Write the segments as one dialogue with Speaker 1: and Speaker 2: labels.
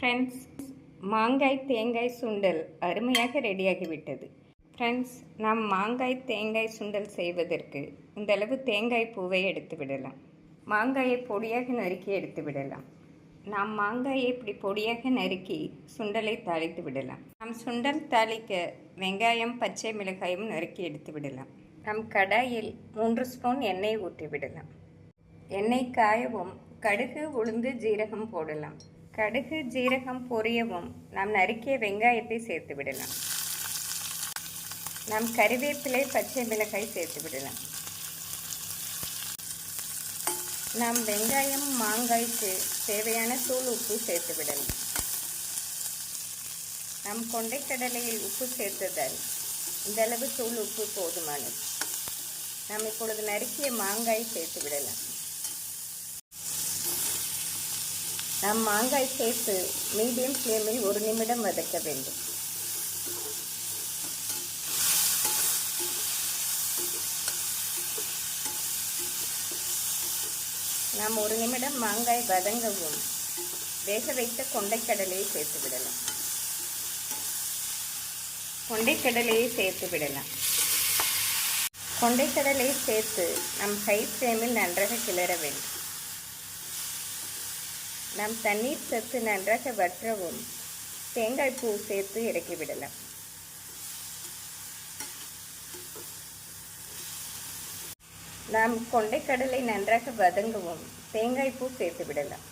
Speaker 1: Friends மாங்காய் தேங்காய் சுண்டல் அருமையாக ரெடியாகிவிட்டது ஃப்ரெண்ட்ஸ் நாம் மாங்காய் தேங்காய் சுண்டல் செய்வதற்கு இந்தளவு தேங்காய் பூவை எடுத்து விடலாம். மாங்காயை பொடியாக நறுக்கி எடுத்து விடலாம். நாம் மாங்காயை இப்படி பொடியாக நறுக்கி சுண்டலை தாளித்து விடலாம். நாம் சுண்டல் தாளிக்க வெங்காயம் பச்சை மிளகாயும் நறுக்கி எடுத்து விடலாம். நம் கடாயில் மூன்று ஸ்பூன் எண்ணெய் ஊற்றி விடலாம் எண்ணெய் காயவும் கடுகு உளுந்து ஜீரகம் போடலாம். கடுகு ஜீரகம் பொரியவும் நாம் நறுக்கிய வெங்காயத்தை சேர்த்து விடலாம். நாம் கறிவேப்பிலை பச்சை மிளகாய் சேர்த்து விடலாம். நாம் வெங்காயம் மாங்காய்க்கு தேவையான தூள் உப்பு சேர்த்து விடலாம். நம் கொண்டைக்கடலையில் உப்பு சேர்த்ததால் இந்தளவு தூள் உப்பு போதுமானது. நாம் இப்பொழுது நறுக்கிய மாங்காய் சேர்த்து விடலாம். நாம் மாங்காய் சேர்த்து மீடியம் ஃப்ளேமில் ஒரு நிமிடம் வதக்க வேண்டும். நாம் ஒரு நிமிடம் மாங்காய் வதங்கவும். வேக வைத்த கொண்டைக்கடலையை சேர்த்து விடலாம். கொண்டைக்கடலையை சேர்த்து விடலாம். கொண்டைக்கடலையை சேர்த்து நம் ஹை ஃப்ளேமில் நன்றாக கிளற வேண்டும். நாம் தண்ணீர் சத்து நன்றாக வற்றவும் தேங்காய் பூ சேர்த்து இறக்கிவிடலாம். நாம் கொண்டைக்கடலை நன்றாக வதங்கவும் தேங்காய் பூ சேர்த்து விடலாம்.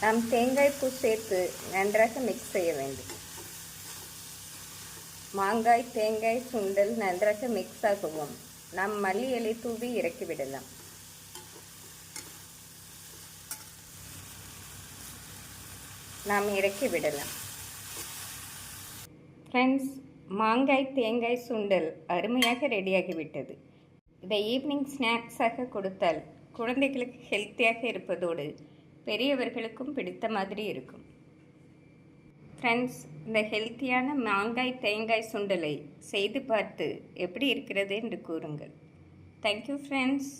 Speaker 1: நாம் தேங்காய் பூ சேர்த்து நன்றாக மிக்ஸ் செய்ய வேண்டும். மாங்காய் தேங்காய் சுண்டல் நன்றாக மிக்ஸ் ஆகவும் நாம் மல்லி இலை தூவி இறக்கிவிடலாம். நாம் இறக்கி விடலாம். ஃப்ரெண்ட்ஸ் மாங்காய் தேங்காய் சுண்டல் அருமையாக ரெடியாகிவிட்டது இதை ஈவினிங் ஸ்நாக்ஸாக கொடுத்தால் குழந்தைகளுக்கு ஹெல்த்தியாக இருப்பதோடு பெரியவர்களுக்கும் பிடித்த மாதிரி இருக்கும். ஃப்ரெண்ட்ஸ் இந்த ஹெல்த்தியான மாங்காய் தேங்காய் சுண்டலை செய்து பார்த்து எப்படி இருக்கிறது என்று கூறுங்கள். Thank you friends